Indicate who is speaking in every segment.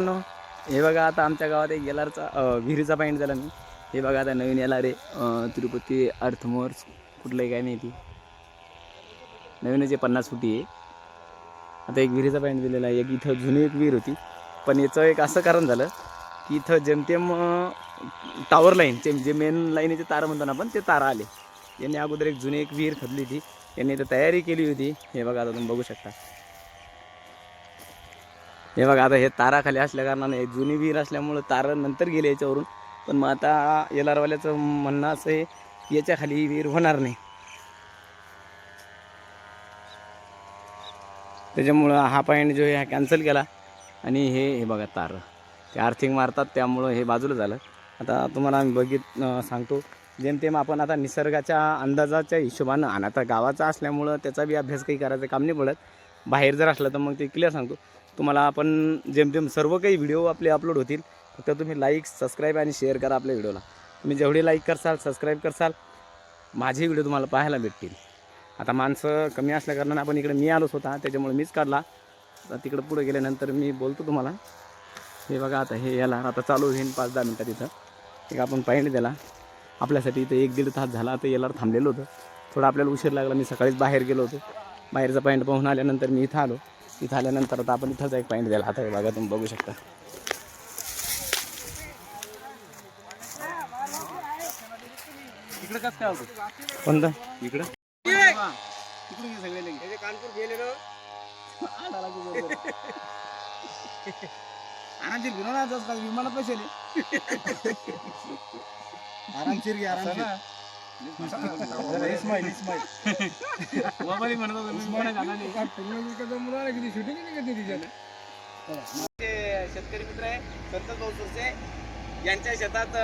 Speaker 1: हे बघा आता आमच्या गावात एक गेलारचा विहिरीचा पॉईंट झाला मी हे बघा आता नवीन येणार आहे. तिरुपती अर्थमोर कुठलं काय माहिती नवीनच आहे पन्नास फुटी आहे. आता एक विहिरीचा पॉईंट दिलेला आहे. एक इथं जुनी एक विहीर होती. पण याचं एक असं कारण झालं की इथं जेमतेम टॉवर लाईन जे जे मेन लाईनीचे तार म्हणतो ना आपण ते तार आले. यांनी अगोदर एक जुनी एक विहीर खदली होती. यांनी इथं तयारी केली होती. हे बघा आता तुम्ही बघू शकता. हे बघा आता हे ताराखाली असल्या कारणाने जुनी विहीर असल्यामुळं तार नंतर गेले याच्यावरून. पण मग आता येलारवाल्याचं म्हणणं असं आहे याच्याखाली ही विहीर होणार नाही. त्याच्यामुळं हा पॉईंट जो आहे हा कॅन्सल केला. आणि हे हे बघा तार. ते आर्थिंग मारतात त्यामुळं हे बाजूला झालं. आता तुम्हाला आम्ही बघित सांगतो. जेमतेम आपण आता निसर्गाच्या अंदाजाच्या हिशोबानं आणि आता गावाचा असल्यामुळं त्याचा बी अभ्यास काही करायचं काम नाही पडत. बाहेर जर असलं तर मग ते क्लिअर सांगतो. तुम्हाला आपण जेमतेम सर्व काही व्हिडिओ आपले अपलोड होतील. फक्त तुम्ही लाईक सबस्क्राईब आणि शेअर करा आपल्या व्हिडिओला तुम्ही जेवढे लाईक करसाल सबस्क्राईब करसाल माझे व्हिडिओ तुम्हाला पाहायला भेटतील. आता माणसं कमी असल्याकारणानं आपण इकडे मी आलोच होता त्याच्यामुळे मीच काढला. तिकडं पुढे गेल्यानंतर मी बोलतो तुम्हाला. हे बघा आता हे याला आता चालू होईल पाच दहा मिनटात इथं. एक आपण पाहिजे त्याला. आपल्यासाठी इथं एक दीड तास झाला तर याला थांबलेलो होतं. थोडं आपल्याला उशीर लागला मी सकाळीच बाहेर गेलो होतो. बाहेरचा पॉईंट पाहून आल्यानंतर मी इथं आलो. इथं आल्यानंतर आता आपण इथंच एक पॉईंट दिला आता हे बघा तुम्ही बघू शकता.
Speaker 2: इकडे कसं काय होतं?
Speaker 1: कोणतं?
Speaker 2: इकडे?
Speaker 1: सगळे
Speaker 2: कानपूर गेलेलो
Speaker 1: आरामशीर फिरव ना जसं काय? विमानात बसेल
Speaker 2: आरामशीर घे आरामशीर.
Speaker 1: शेतकरी मित्र आहे संतोष भाऊ सुरसे यांच्या शेतात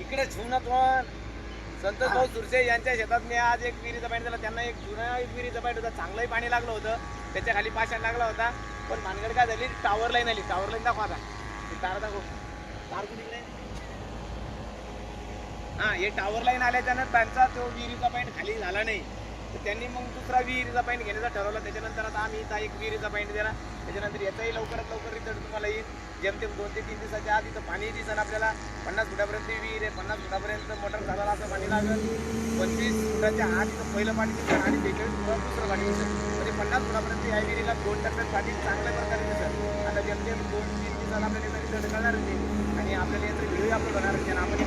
Speaker 1: इकडे झुनात वन संतोष भाऊ सुरसे यांच्या शेतात मी आज एक विहिरीचा पाणी दिला त्यांना एक जुना एक विहिरीचा पाणी होता चांगलंही पाणी लागलं होतं त्याच्याखाली पाषाण लागला होता पण भानगड काय झाली टावर लाईन आली टावर लाईन दाखवा आता तार दाखव तार कुठे हा हे टावर लाईन आल्याच्यानं त्यांचा तो विहिरीचा पॉईंट खाली झाला नाही. तर त्यांनी मग दुसरा विहिरीचा पॉईंट घेण्याचा ठरवलं. त्याच्यानंतर आता आम्ही इथं एक विहिरीचा पॉईंट दिला त्याच्यानंतर याचाही लवकरात लवकर रिझल्ट तुम्हाला येईल. जेमतेम दोन ते तीन दिवसाच्या आधी तर पाणी दिसेल आपल्याला. पन्नास फुटापर्यंत विहीर आहे. पन्नास फुटापर्यंत मोटर झाला असं पाणी लागेल. पंचवीस फुटाच्या आत तर पहिलं पाणी दिसेल आणि बेचाळीस फुटावर दुसरं पाणी दिसेल म्हणजे पन्नास फुटापर्यंत या विहिरीला दोन टप्प्यात पाणी चांगल्या प्रकारे दिसेल आता जेमतेम दोन तीन दिवसाला आपल्याला रिझल्ट कळणार नाही. आणि आपल्याला याचा व्हिडिओ आपण होणार नाही. आणि आपण